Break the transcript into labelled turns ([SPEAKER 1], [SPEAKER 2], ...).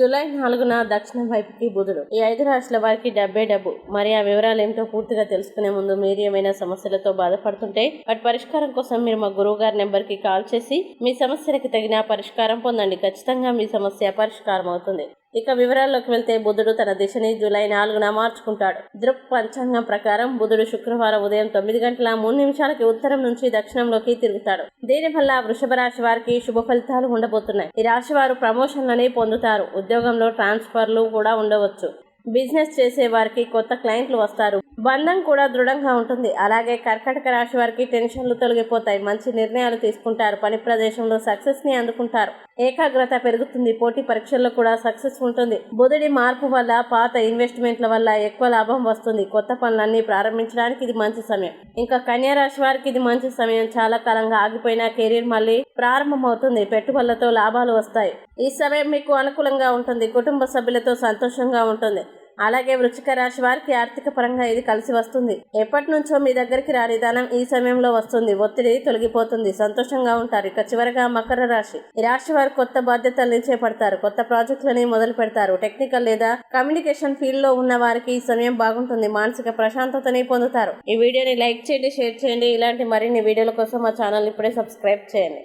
[SPEAKER 1] July నాలుగున దక్షిణ వైపుకి బుధుడు. ఈ ఐదు రాశుల వారికి డబ్బే డబ్బు. మరి ఆ వివరాలు ఏమిటో పూర్తిగా తెలుసుకునే ముందు మీరు ఏమైనా సమస్యలతో బాధపడుతుంటే వాటి పరిష్కారం కోసం మీరు మా గురువు గారి నెంబర్కి కాల్ చేసి మీ సమస్యలకు తగిన పరిష్కారం పొందండి. ఖచ్చితంగా మీ సమస్య పరిష్కారం అవుతుంది ఇక వివరాల్లోకి వెళ్తే బుధుడు తన దిశని జూలై నాలుగున మార్చుకుంటాడు. దృక్ పంచాంగం ప్రకారం బుధుడు శుక్రవారం ఉదయం తొమ్మిది గంటల మూడు నిమిషాలకి ఉత్తరం నుంచి దక్షిణంలోకి తిరుగుతాడు. దీనివల్ల వృషభ రాశి వారికి శుభ ఫలితాలు ఉండబోతున్నాయి. ఈ రాశి వారు ప్రమోషన్లని పొందుతారు. ఉద్యోగంలో ట్రాన్స్ఫర్లు కూడా ఉండవచ్చు. బిజినెస్ చేసే వారికి కొత్త క్లయింట్లు వస్తారు. బంధం కూడా దృఢంగా ఉంటుంది. అలాగే కర్కటక రాశి వారికి టెన్షన్లు తొలగిపోతాయి. మంచి నిర్ణయాలు తీసుకుంటారు. పని ప్రదేశంలో సక్సెస్ని అందుకుంటారు. ఏకాగ్రత పెరుగుతుంది. పోటీ పరీక్షల్లో కూడా సక్సెస్ ఉంటుంది. బుధుడి మార్పు వల్ల పాత ఇన్వెస్ట్మెంట్ల వల్ల ఎక్కువ లాభం వస్తుంది. కొత్త పనులన్నీ ప్రారంభించడానికి ఇది మంచి సమయం. ఇంకా కన్యా రాశి వారికి ఇది మంచి సమయం. చాలా కాలంగా ఆగిపోయిన కెరీర్ మళ్ళీ ప్రారంభమవుతుంది. పెట్టుబడులతో లాభాలు వస్తాయి. ఈ సమయం మీకు అనుకూలంగా ఉంటుంది. కుటుంబ సభ్యులతో సంతోషంగా ఉంటుంది. అలాగే వృచ్చిక రాశి వారికి ఆర్థిక పరంగా ఇది కలిసి వస్తుంది. ఎప్పటి నుంచో మీ దగ్గరికి రాని ధనం ఈ సమయంలో వస్తుంది. ఒత్తిడి తొలగిపోతుంది. సంతోషంగా ఉంటారు. ఇక చివరగా మకర రాశి. ఈ రాశి వారు కొత్త బాధ్యతల్ని చేపడతారు కొత్త ప్రాజెక్టులని మొదలు పెడతారు. టెక్నికల్ లేదా కమ్యూనికేషన్ ఫీల్డ్లో ఉన్న వారికి ఈ సమయం బాగుంటుంది. మానసిక ప్రశాంతతని పొందుతారు. ఈ వీడియోని లైక్ చేయండి షేర్ చేయండి. ఇలాంటి మరిన్ని వీడియోల కోసం మా ఛానల్ ఇప్పుడే సబ్స్క్రైబ్ చేయండి.